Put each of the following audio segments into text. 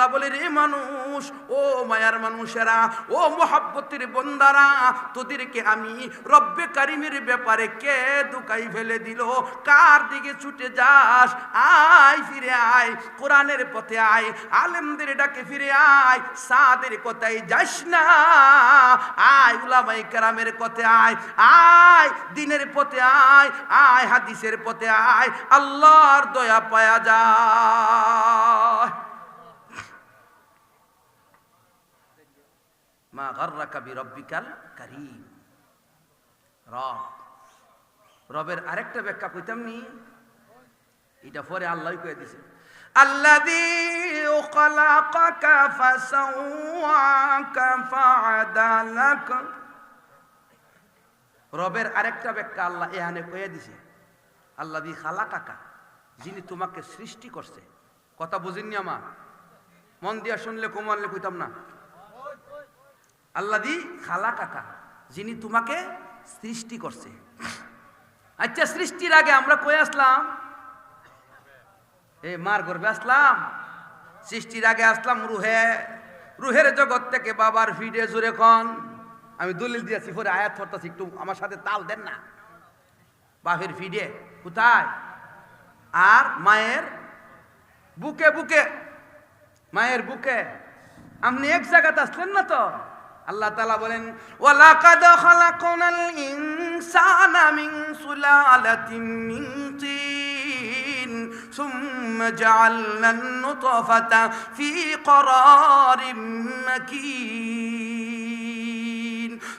আল্লাহ বলে, রে মানুষ, ও মায়ার মানুষেরা, ও মোহাব্বতের বন্দারা, তোদেরকে আমি রব্বে কারিমের ব্যাপারে কে দুকাই ফেলে দিল? কার দিকে ছুটে যাস? আয়, ফিরে আয়, কোরআনের পথে আয়, আলেমদের ডাকে ফিরে আয়, সাদের কথায় যাস না। আয় উলামাই কেরামের পথে আয় আয়, দিনের পথে আয় আয়, হাদিসের পথে আয়, আল্লাহর দয়া পায়া যায়। মা গর্রাকা বি রব্বিকাল কারীম। রব। রবের আরেকটা ব্যাখ্যা কইতাম নি, এটা পরে আল্লাহই কয়ে দিছে। আল্লাযী খলাকাকা ফাসাওয়াকা ফাআদালাক রবের আরেকটা ব্যাখ্যা আল্লাহ এখানে কয়ে দিছে, আল্লাযী খালাকাকা, যিনি তোমাকে সৃষ্টি করছে। কথা বুঝিনি আমার? মন দিয়া শুনলে কোমানলে কইতাম না। আল্লাদি খালা কাকা যিনি তোমাকে সৃষ্টি করছে। আচ্ছা সৃষ্টির আগে আমরা কই আসলাম? এ, মার গর্বে আসলাম। সৃষ্টির আগে আসলাম রুহে। রুহের জগৎ থেকে বাবার ফিডে জুড়ে কন। আমি দলিল দিয়েছি, পরে আয়াত ধরতেছি একটু আমার সাথে তাল দেন না। বাপের ফিডে কোথায়? আর মায়ের বুকে বুকে, মায়ের বুকে। আপনি এক জায়গাতে আসলেন না তো? আল্লাহ তালা বলেন ওয়ালাকাদ খালাকনাল ইনসানা মিন সুলালাতিন মিন তিন ثم جعلنا النطفة في قرار مكين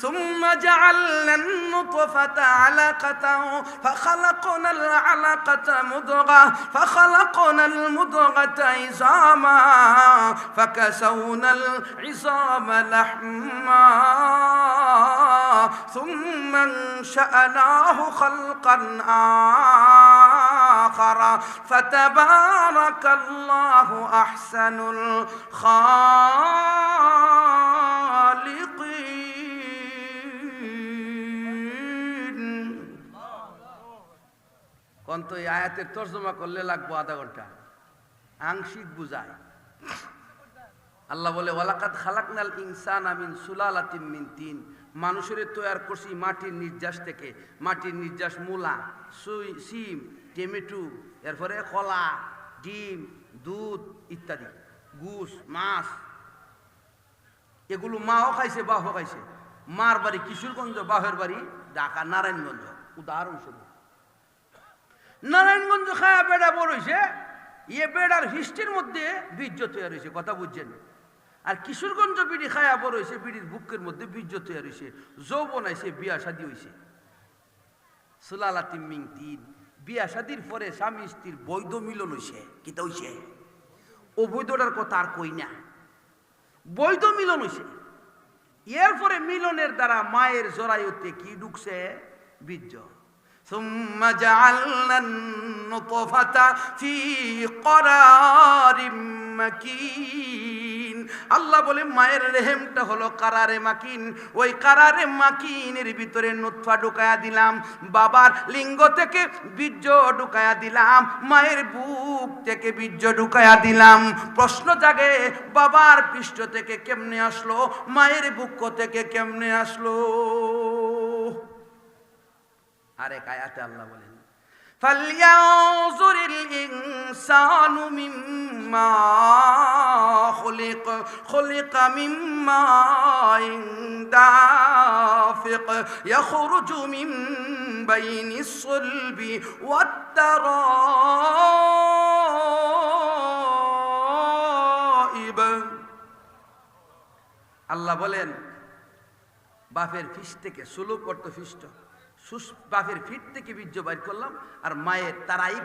ثم جعلنا النطفة علقة فخلقنا العلقة مضغة فخلقنا المضغة عظاما فكسونا العظام لحما. ثم انشأناه خلقا آخر. فتبارك الله أحسن الخالقين. কন্ত এই আয়াতের তর্জমা করলে লাগবো আধা ঘণ্টা। আংশিক বুঝায়। আল্লাহ বলে ওয়ালাকাত খালাকনাল ইনসান আমিন সুলালাতিম মিন তিন। মানুষের তৈয়ার করছি মাটির নির্যাস থেকে, মাটির নির্যাস মূলা, সুই, সিম, টমেটো, এরপরে কলা, ডিম, দুধ ইত্যাদি, গুস, মাছ। এগুলো মাও খাইছে, বাহও খাইছে। মার বাড়ি কিশোরগঞ্জ বাহের বাড়ি ঢাকা, নারায়ণগঞ্জ। উদাহরণস্বরূপ। নারায়ণগঞ্জ খায়া বেড়া বড় হয়েছে ইয়ে বেড়ার হিস্ট্রির মধ্যে বীর্য তৈরি হয়েছে কথা বুঝছেন? আর কিশোরগঞ্জ বিড়ি খায়া বড় হয়েছে বিড়ির বুকের মধ্যে বীর্য তৈরি হয়েছে যৌবন আইছে, বিয়া শাদি হয়েছে সুলালাতি মিং তিন বিয়া শাদির পরে স্বামী স্ত্রীর বৈধ মিলন হয়েছে কিতা হয়েছে অবৈধটার কথা আর কই না। বৈধ মিলন হয়েছে এরপরে মিলনের দ্বারা মায়ের জরায়ুতে কি ঢুকছে? বীর্য। ثم جعلنا النطفة في قرار মাকিন আল্লাহ বলে মায়ের রেহেমটা হলো কারারে মাকিন ওই কারারে মাকিনের ভিতরে নুৎফা ঢুকায়া দিলাম বাবার লিঙ্গ থেকে বীর্য ঢুকায়া দিলাম মায়ের বুক থেকে বীর্য ঢুকায়া দিলাম প্রশ্ন জাগে বাবার পৃষ্ঠ থেকে কেমনে আসলো মায়ের বুক থেকে কেমনে আসলো আরেক আয়াতে আল্লাহ বলেন فلينظر الإنسان مما خلق خلق مما دافق يخرج من بين الصلب والترائب আল্লাহ বলেন বাপের ফিস থেকে সুলুক অর্থ ফিষ্ট সুস ফিট থেকে বীর্য বাইর করলাম, আর মায়ের তারাই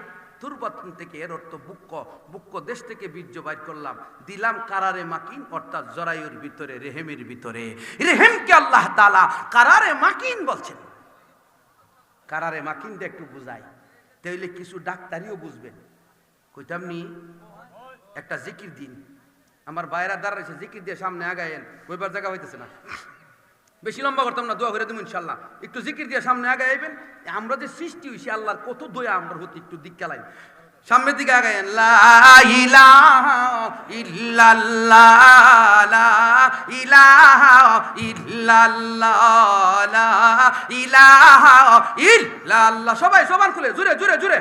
তুরবাতন থেকে এর অর্থ বুক্ক বুক্ক দেশ থেকে বীর্য বাইর করলাম। দিলাম কারারে মাকিন, অর্থাৎ জরায়ুর ভিতরে, রেহেমের ভিতরে। রেহেমকে আল্লাহ তালা কারারে মাকিন বলছেন। কারারে মাকিন দিয়ে একটু বুঝাই। তাইলে কিছু ডাক্তারিও বুঝবেন। কইতাম নি, একটা জিকির দিন। আমার বাইরা দাঁড়াইছে, জিকির দিয়ে সামনে আগায়েন ওইবার জায়গা হইতেছে না। বেশি লম্বা করতাম না, দোয়া করে দেবো ইনশাল্লাহ। একটু জিকির দিয়ে সামনে আগে আইবেন, আমরা যে সৃষ্টি হয়েছি আল্লাহর কত দয়া আমরা হতে একটু দিক কালাই সামনের দিকে আগায়েন, লা ইলাহা ইল্লাল্লাহ সবাই সমান খুলে জুড়ে জুড়ে জুড়ে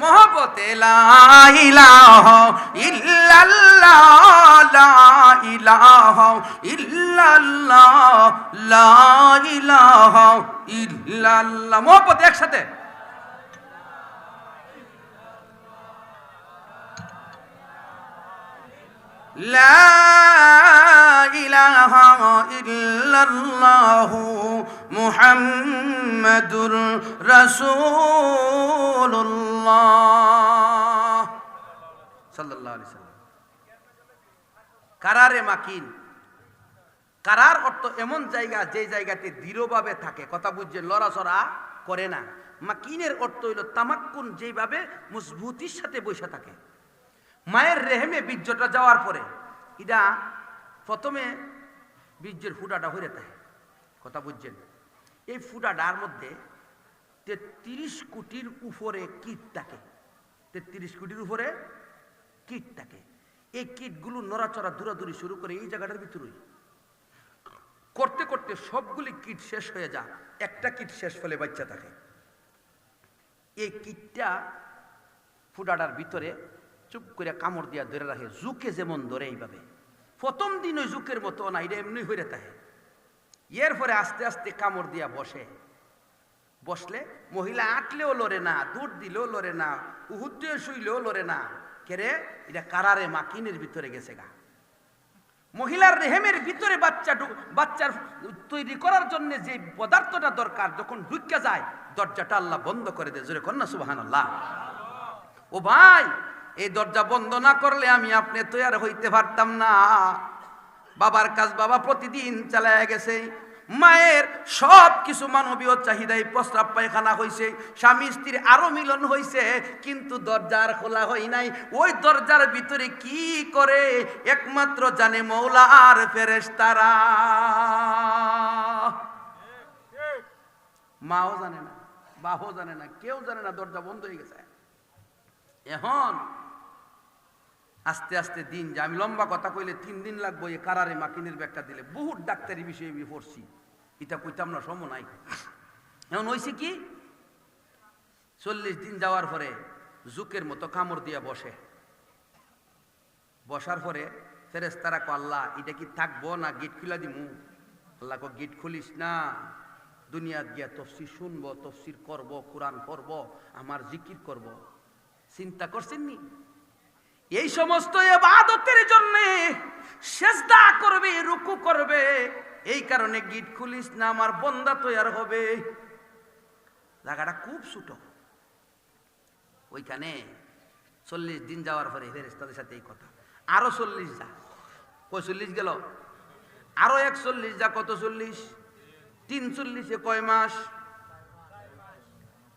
মোহব্বতে ইলাহা ইল্লাল্লাহ ইলাহা ইল্লাল্লাহ ইলাহা একসাথে। لا إله إلا الله محمد رسول الله صلى الله عليه وسلم কারারে মাকিন কারার অর্থ এমন জায়গা যে জায়গাতে দৃঢ়ভাবে থাকে কথা বুঝছেন লড়াচড়া করে না মাকিনের অর্থ হইল তামাক্কুন যেভাবে মজবুতির সাথে বসে থাকে মায়ের রেহেমে বীর্যটা যাওয়ার পরে এটা প্রথমে বীর্যের ফুটাটা হয়ে থাকে, কথা বুঝছেন? এই ফুটাটার মধ্যে তেত্রিশ কোটির উপরে কীট থাকে। তেত্রিশ কোটির উপরে কীট থাকে। এই কীটগুলো নড়াচড়া দূরাদূরি শুরু করে এই জায়গাটার ভিতরেই। করতে করতে সবগুলি কীট শেষ হয়ে যায়, একটা কীট শেষ ফলে বাচ্চা থাকে। এই কীটটা ফুটাটার ভিতরে চুপ করে কামড় দিয়া ধরে রাখে জুকে যেমন ধরে এইভাবে। প্রথম দিন ওই জুকের মতো না, এটা এমনি হয়ে থাকে। এর পরে আস্তে আস্তে কামড় দিয়া বসে। বসলে মহিলা আটলেও লড়ে না, দূর দিলেও লড়ে না উহুদ দিয়ে শুইলেও লড়ে না কেরে এটা কারারে মাকিনের ভিতরে গেছে গা। মহিলার রেহেমের ভিতরে বাচ্চা বাচ্চার তৈরি করার জন্য যে পদার্থটা দরকার, যখন ঢুকে যায়, দরজাটা আল্লাহ বন্ধ করে দেয়। জোরে কন্যা সুবাহান আল্লাহ ও ভাই এই দরজা বন্ধ না করলে আমি আপনি তৈরি হইতে পারতাম না। বাবার কাজ বাবা প্রতিদিন চালায় গেছে। মায়ের সব কিছু মানবীয় চাহিদায় প্রস্রাব পায়খানা হয়েছে স্বামী স্ত্রীর আরও মিলন হয়েছে কিন্তু দরজার খোলা হয় নাই। ওই দরজার ভিতরে কি করে? একমাত্র জানে মৌলা আর ফেরেশতারা। মাও জানে না বাবাও জানে না, কেউ জানে না দরজা বন্ধ হয়ে গেছে। এখন আস্তে আস্তে দিন যে আমি লম্বা কথা কইলে তিন দিন লাগবো এই কারারে মাকিনের ব্যাগটা দিলে। বহুত ডাক্তারি বিষয়ে আমি পড়ছি। এটা কইতাম না সম নাই। এখন হয়েছে কি, চল্লিশ দিন যাওয়ার পরে জুকের মতো কামড় দিয়া বসে। বসার পরে ফেরেস তারা আল্লাহ, এটা কি থাকব না গেট খুলা দিমু? আল্লাহ কো গেট খুলিস না। দুনিয়াত গিয়া তফসির শুনব, তফসির করব, কোরআন পড়ব, আমার জিকির করব। চিন্তা করছেন নি এই সমস্ত এবাদতের জন্য সেজদা করবে, রুকু করবে, এই কারণে গিট খুলিস না, আমার বন্দা তৈয়ার হবে। জায়গাটা খুব ছোট। ওইখানে চল্লিশ দিন যাওয়ার পরে ফেরেস তাদের সাথে এই কথা। আরও চল্লিশ যা। কয় চল্লিশ গেল। আরও একচল্লিশ যা, কত চল্লিশ? তিন চল্লিশে কয় মাস?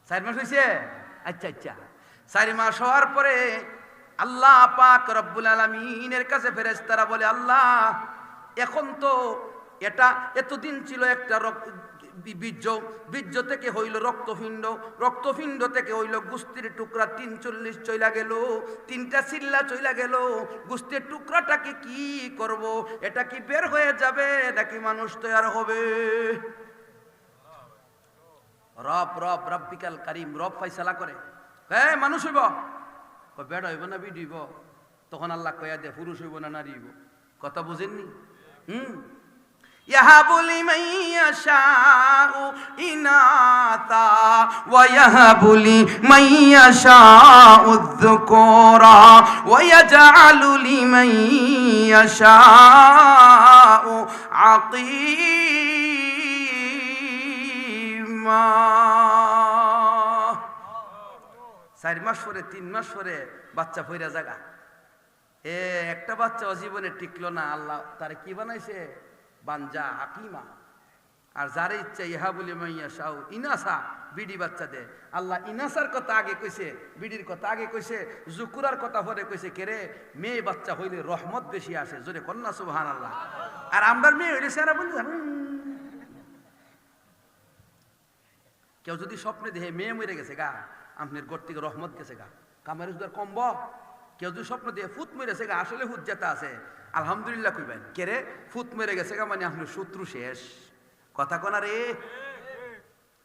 চার মাস হয়েছে আচ্ছা আচ্ছা। চারি মাস হওয়ার পরে আল্লাহ পাক রব্বুল আলমিনের কাছে ফেরেশতারা বলে, আল্লাহ, এখন তো এটা এতদিন ছিল একটা বীর্য বীর্য থেকে হইল রক্তপিণ্ড রক্তপিণ্ড থেকে হইল গুস্তির টুকরা তিন চল্লিশ চইলা গেল, তিনটা চিল্লা চইলা গেল, গুস্তির টুকরাটাকে কি করব? এটা কি বের হয়ে যাবে নাকি মানুষ তৈরি হবে? রব রব, রব্বিকাল কারিম, রব ফাইসালা করে। হ্যাঁ মানুষ হইব কয় বেড়া হইব না বিড হইব তখন আল্লাহ কয়া দে পুরুষ হইব না নারী হইব কথা বুঝেননি হুম يهب لمن يشاء إناثا ويهب لمن يشاء الذكورا ويجعل لمن يشاء عقيما চার মাস পরে, তিন মাস পরে বাচ্চা ফইরা জাগা। এ একটা বাচ্চা জীবনে টিকলো না, আল্লাহ তারে কি বানাইছে? বাঞ্জা, হাকিমা। আর যার ইচ্ছা, ইহা বলি মাইয়া সাউ ইনাসা বিডি বাচ্চা দে। আল্লাহ ইনাসার কথা আগে কইছে, বিডির কথা আগে কইছে, জুকুরার কথা পরে কইছে কেরে মেয়ে বাচ্চা হইলে রহমত বেশি আসে, জোরে কন্যা সুবহান আল্লাহ আর আমরার মেয়ে হইলে সেরা বন্ধু কেউ যদি স্বপ্নে দেহে মেয়ে মরে গেছে গা। আপনার ঘর থেকে রহমত গেছে গা। কামার উদ্ধার কমব কেউ যদি স্বপ্ন দিয়ে ফুট মেরেছে গা, আসলে ফুট যেটা আছে। আলহামদুলিল্লাহ কইবেন। কেরে ফুট মেরে গেছে গা মানে আপনার শত্রু শেষ। কথা কোনা রে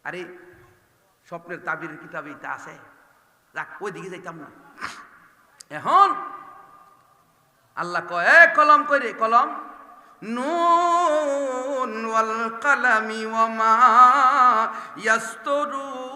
আরে, স্বপ্নের তাবির কিতাবে তা আছে। যাক ওই দিকে যাইতাম না। এখন আল্লাহ কয়, "এ কলম কই রে? কলম? নুন ওয়াল কালামি ওয়া মা ইয়াস্তরুন